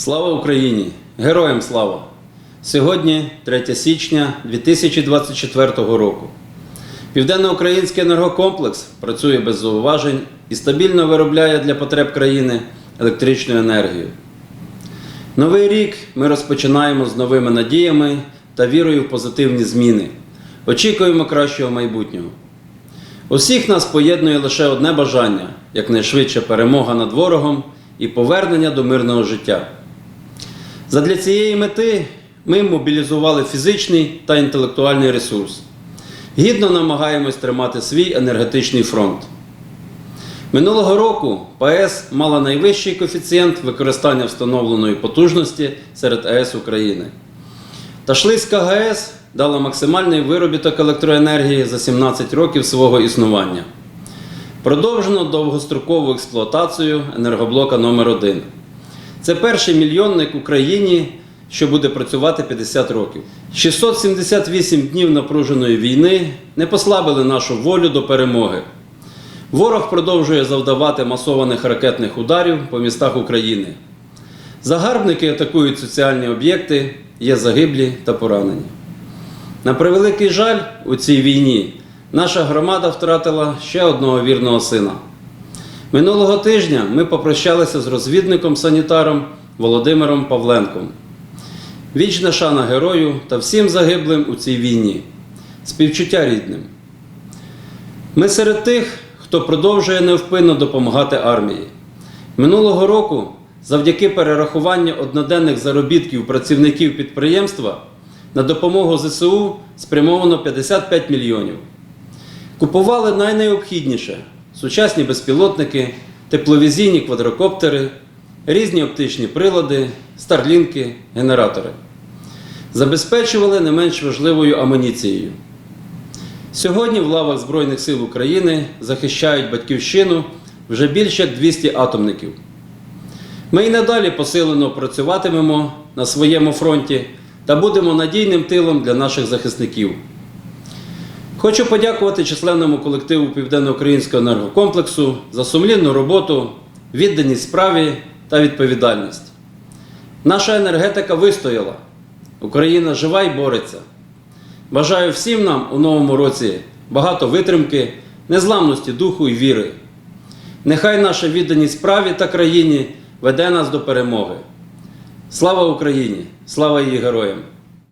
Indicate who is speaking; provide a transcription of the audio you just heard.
Speaker 1: Слава Україні! Героям слава! Сьогодні 3 січня 2024 року. Південноукраїнський енергокомплекс працює без зауважень і стабільно виробляє для потреб країни електричну енергію. Новий рік ми розпочинаємо з новими надіями та вірою в позитивні зміни. Очікуємо кращого майбутнього. Усіх нас поєднує лише одне бажання якнайшвидша перемога над ворогом і повернення до мирного життя. Задля цієї мети ми мобілізували фізичний та інтелектуальний ресурс. Гідно намагаємось тримати свій енергетичний фронт. Минулого року ПАЕС мала найвищий коефіцієнт використання встановленої потужності серед АЕС України. Ташлицька ГАЕС дала максимальний виробіток електроенергії за 17 років свого існування. Продовжено довгострокову експлуатацію енергоблока номер 1 Це перший мільйонник в Україні, що буде працювати 50 років. 678 днів напруженої війни не послабили нашу волю до перемоги. Ворог продовжує завдавати масованих ракетних ударів по містах України. Загарбники атакують соціальні об'єкти, є загиблі та поранені. На превеликий жаль, у цій війні наша громада втратила ще одного вірного сина. Минулого тижня ми попрощалися з розвідником-санітаром Володимиром Павленком. Вічна шана герою та всім загиблим у цій війні. Співчуття рідним. Ми серед тих, хто продовжує невпинно допомагати армії. Минулого року, завдяки перерахуванню одноденних заробітків працівників підприємства, на допомогу ЗСУ спрямовано 55 мільйонів. Купували найнеобхідніше сучасні безпілотники, тепловізійні квадрокоптери, різні оптичні прилади, старлінки, генератори. Забезпечували не менш важливою амуніцією. Сьогодні в лавах Збройних сил України захищають батьківщину вже більше 200 атомників. Ми і надалі посилено працюватимемо на своєму фронті та будемо надійним тилом для наших захисників. Хочу подякувати численному колективу Південноукраїнського енергокомплексу за сумлінну роботу, відданість справі та відповідальність. Наша енергетика вистояла. Україна жива і бореться. Бажаю всім нам у новому році багато витримки, незламності духу і віри. Нехай наша відданість справі та країні веде нас до перемоги. Слава Україні! Слава її героям!